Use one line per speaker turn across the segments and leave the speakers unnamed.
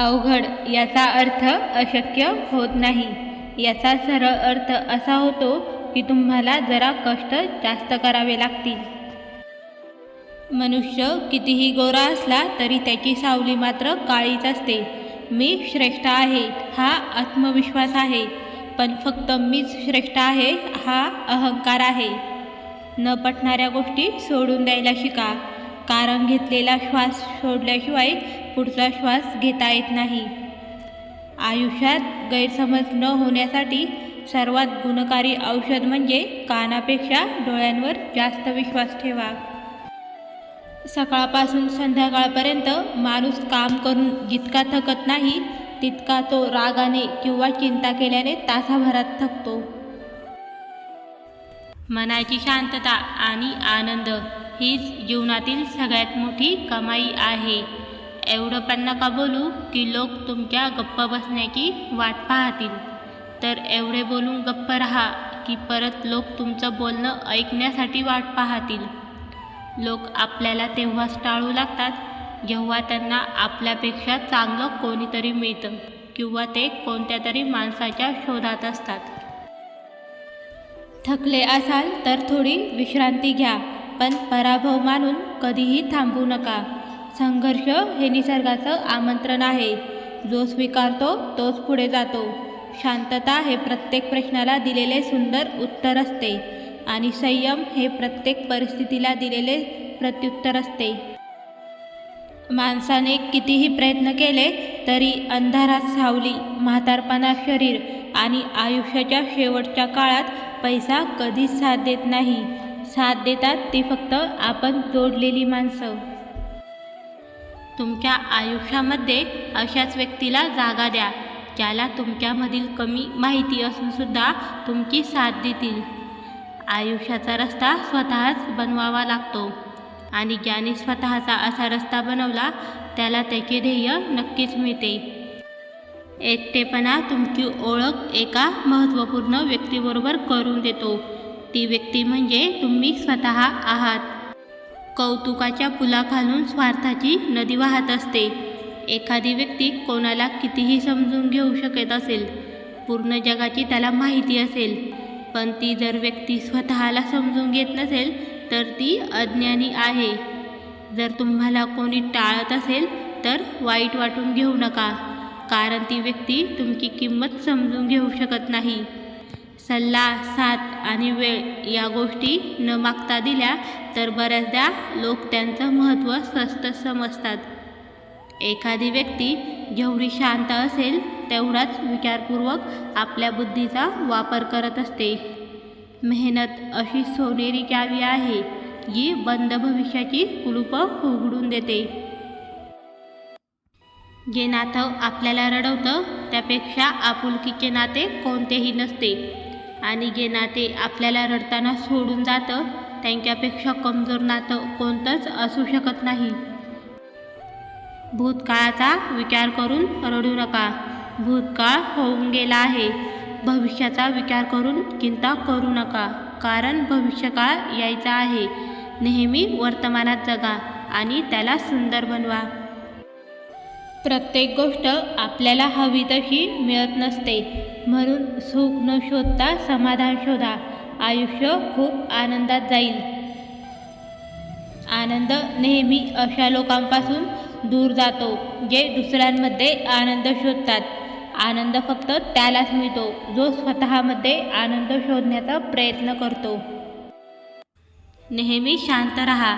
अवघड याचा अर्थ अशक्य होत नाही. याचा सरळ अर्थ असा होतो की तुम्हाला जरा कष्ट जास्त करावे लागतील. मनुष्य कितीही गोरा असला तरी त्याची सावली मात्र काळीच असते. मी श्रेष्ठ आहे हा आत्मविश्वास आहे. पण फक्त मीच श्रेष्ठ आहे हा अहंकार आहे. न पटणाऱ्या गोष्टी सोडून द्यायला शिका. कारण घेतलेला श्वास सोडल्याशिवाय पुढचा श्वास घेता येत नाही. आयुष्यात गैरसमज न होण्यासाठी सर्वात गुणकारी औषध म्हणजे कानापेक्षा डोळ्यांवर जास्त विश्वास ठेवा. सकाळपासून संध्याकाळपर्यंत माणूस काम करून जितका थकत नाही तितका तो रागाने किंवा चिंता केल्याने तासाभरात थकतो. मनाची शांतता आणि आनंद हीच जीवनातील सगळ्यात मोठी कमाई आहे. एवढं पण नका बोलू की लोक तुमच्या गप्प बसण्याची वाट पाहतील. तर एवढे बोलून गप्प राहा की परत लोक तुमचं बोलणं ऐकण्यासाठी वाट पाहतील. लोक आपल्याला तेव्हाच टाळू लागतात जेव्हा त्यांना आपल्यापेक्षा चांगलं कोणीतरी मिळतं किंवा ते कोणत्या तरी माणसाच्या शोधात असतात. थकले असाल तर थोडी विश्रांती घ्या पण पराभव मानून कधीही थांबू नका. संघर्ष हे निसर्गाचं आमंत्रण आहे. जो स्वीकारतो तोच पुढे जातो. शांतता हे प्रत्येक प्रश्नाला दिलेले सुंदर उत्तर असते आणि संयम हे प्रत्येक परिस्थितीला दिलेले प्रत्युत्तर असते. माणसाने कितीही प्रयत्न केले तरी अंधारात सावली म्हातारपणा शरीर आणि आयुष्याच्या शेवटच्या काळात पैसा कधीच साथ देत नाही. साथ देतात ती फक्त आपण जोडलेली माणसं. तुमच्या आयुष्यामध्ये अशाच व्यक्तीला जागा द्या ज्याला तुमच्यामधील कमी माहिती असूनसुद्धा तुमची साथ देतील. आयुष्याचा रस्ता स्वतःच बनवावा लागतो. आणि ज्याने स्वतःचा असा रस्ता बनवला त्याला त्याचे ध्येय नक्कीच मिळते. एकटेपणा तुमची ओळख एका महत्त्वपूर्ण व्यक्तीबरोबर करून देतो. ती व्यक्ती म्हणजे तुम्ही स्वतः आहात. कौतुकाच्या पुलाखालून स्वार्थाची नदी वाहत असते. एखादी व्यक्ती कोणाला कितीही समजून घेऊ शकत असेल पूर्ण जगाची त्याला माहिती असेल पण ती जर व्यक्ती स्वतःला समजून घेत नसेल तर ती अज्ञानी आहे. जर तुम्हाला कोणी टाळत असेल तर वाईट वाटून घेऊ नका कारण ती व्यक्ती तुमची किंमत समजून घेऊ शकत नाही. सल्ला साथ आणि वेळ या गोष्टी न मागता दिल्या तर बऱ्याचदा लोक त्यांचं महत्त्व स्वस्त समजतात. एखादी व्यक्ती जेवढी शांत असेल तेवढाच विचारपूर्वक आपल्या बुद्धीचा वापर करत असते. मेहनत अशी सोनेरी चावी आहे जी बंद भविष्याची कुलूपं उघडून देते. जे नातं आपल्याला रडवतं त्यापेक्षा आपुलकीचे नाते कोणतेही नसते. आणि जे नाते आपल्याला रडताना सोडून जातं त्यांच्यापेक्षा कमजोर नातं कोणतंच असू शकत नाही. भूतकाळाचा विचार करून रडू नका. भूतकाळ होऊन गेला आहे. भविष्याचा विचार करून चिंता करू नका कारण भविष्यकाळ यायचा आहे. नेहमी वर्तमानात जगा आणि त्याला सुंदर बनवा. प्रत्येक गोष्ट आपल्याला हवी तशी मिळत नसते. म्हणून सुख न शोधता समाधान शोधा. आयुष्य खूप आनंदात जाईल. आनंद नेहमी अशा लोकांपासून दूर जातो जे दुसऱ्यांमध्ये आनंद शोधतात. आनंद फक्त त्यालाच मिळतो जो स्वतःमध्ये आनंद शोधण्याचा प्रयत्न करतो. नेहमी शांत रहा.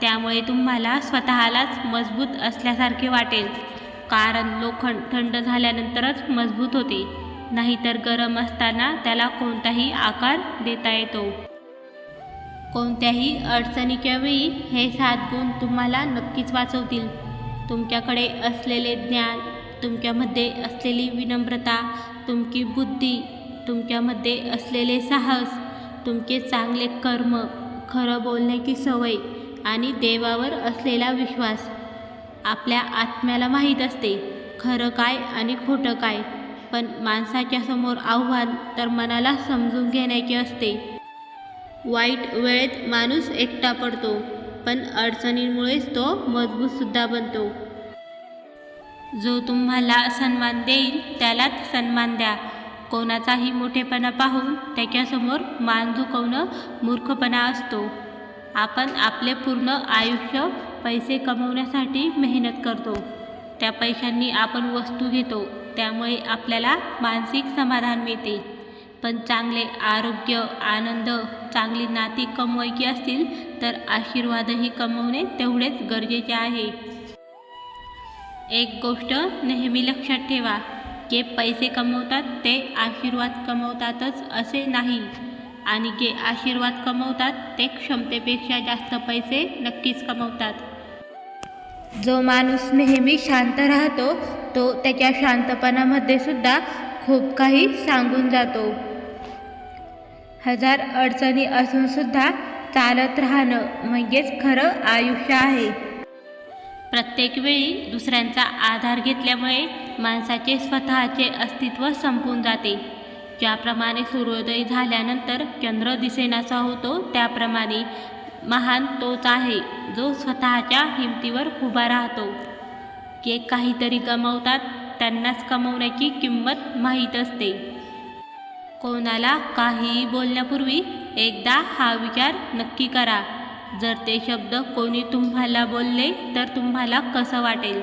त्यामुळे तुम्हाला स्वतःलाच मजबूत असल्यासारखे वाटेल. कारण लोखंड थंड झाल्यानंतरच मजबूत होते. नाहीतर गरम असताना त्याला कोणताही आकार देता येतो. कोणत्याही अडचणीच्या वेळी हे सात गुण तुम्हाला नक्कीच वाचवतील. तुमच्याकडे असलेले ज्ञान तुमच्यामध्ये असलेली विनम्रता तुमची बुद्धी तुमच्यामध्ये असलेले साहस तुमचे चांगले कर्म खरं बोलण्याची सवय आणि देवावर असलेला विश्वास आपल्या आत्म्याला माहीत असते खरं काय आणि खोटं काय. पण माणसाच्या समोर आव्हान तर मनाला समजून घेण्याचे असते. वाईट वेळेत माणूस एकटा पडतो पण अडचणींमुळेच तो मजबूतसुद्धा बनतो. जो तुम्हाला सन्मान देईल त्यालाच सन्मान द्या. कोणाचाही मोठेपणा पाहून त्याच्यासमोर मान झुकवणं मूर्खपणा असतो. आपण आपले पूर्ण आयुष्य पैसे कमवण्यासाठी मेहनत करतो. त्या पैशांनी आपण वस्तू घेतो त्यामुळे आपल्याला मानसिक समाधान मिळते. पण चांगले आरोग्य आनंद चांगली नाती कमवायची असतील तर आशीर्वादही कमवणे तेवढेच गरजेचे आहे. एक गोष्ट नेहमी लक्षात ठेवा जे पैसे कमवतात ते आशीर्वाद कमवतातच असे नाही. आणि जे आशीर्वाद कमवतात ते क्षमतेपेक्षा जास्त पैसे नक्कीच कमवतात. जो माणूस नेहमी शांत राहतो तो त्याच्या शांतपणामध्ये सुद्धा खूप काही सांगून जातो. हजार अडचणी असून सुद्धा चालत राहणं म्हणजेच खरं आयुष्य आहे. प्रत्येक वेळी दुसऱ्यांचा आधार घेतल्यामुळे माणसाचे स्वतःचे अस्तित्व संपून जाते. ज्याप्रमाणे सूर्योदय झाल्यानंतर चंद्र दिसेनासा होतो त्याप्रमाणे महान तोच आहे जो स्वतःच्या हिमतीवर उभा राहतो. जे काहीतरी गमावतात त्यांनाच कमवण्याची किंमत माहीत असते. कोणाला काहीही बोलण्यापूर्वी एकदा हा विचार नक्की करा. जर ते शब्द कोणी तुम्हाला बोलले तर तुम्हाला कसं वाटेल?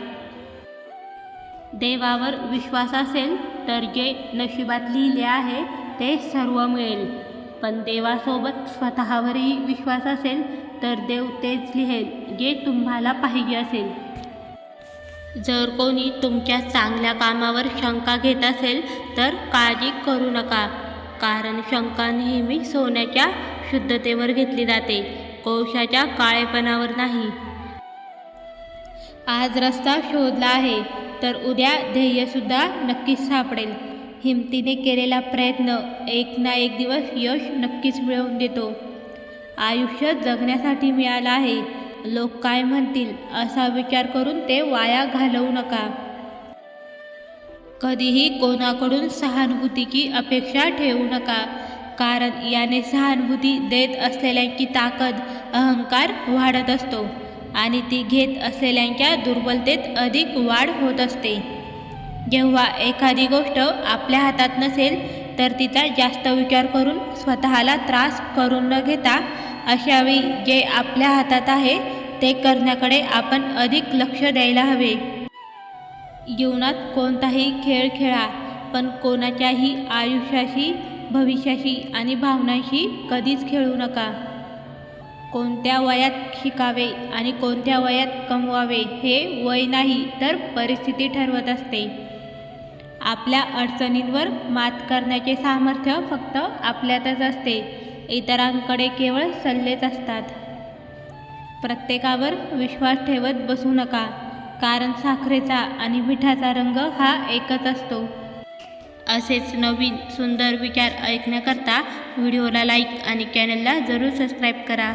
देवावर विश्वास असेल तर जे नशिबात लिहिले आहे ते सर्व मिळेल. पण देवासोबत स्वतःवरही विश्वास असेल तर देव तेच लिहेल जे तुम्हाला पाहिजे असेल. जर कोणी तुमच्या चांगल्या कामावर शंका घेत असेल तर काळजी करू नका कारण शंका नेहमी सोन्याच्या शुद्धतेवर घेतली जाते कोशाच्या काळेपणावर नाही. आज रस्ता शोधला आहे तर उद्या ध्येयसुद्धा नक्कीच सापडेल. हिमतीने केलेला प्रयत्न एक ना एक दिवस यश नक्कीच मिळवून देतो. आयुष्य जगण्यासाठी मिळालं आहे. लोक काय म्हणतील असा विचार करून ते वाया घालवू नका. कधीही कोणाकडून सहानुभूतीची अपेक्षा ठेवू नका. कारण याने सहानुभूती देत असलेल्यांची ताकद अहंकार वाढत असतो आणि ती घेत असलेल्यांच्या दुर्बलतेत अधिक वाढ होत असते. जेव्हा एखादी गोष्ट आपल्या हातात नसेल तर तिचा जास्त विचार करून स्वतःला त्रास करून न घेता अशावेळी जे आपल्या हातात आहे ते करण्याकडे आपण अधिक लक्ष द्यायला हवे. जीवनात कोणताही खेळ खेळा पण कोणाच्याही आयुष्याशी भविष्याशी आणि भावनांशी कधीच खेळू नका. कोणत्या वयात शिकावे आणि कोणत्या वयात कमवावे हे वय नाही तर परिस्थिती ठरवत असते. आपल्या अडचणींवर मात करण्याचे सामर्थ्य फक्त आपल्यातच असते. इतरांकडे केवळ सल्लेच असतात. प्रत्येकावर विश्वास ठेवत बसू नका. कारण साखरेचा आणि मिठाचा रंग हा एकच असतो. असेच नवीन सुंदर विचार ऐकण्याकरता व्हिडिओला लाईक आणि चॅनलला जरूर सबस्क्राईब करा.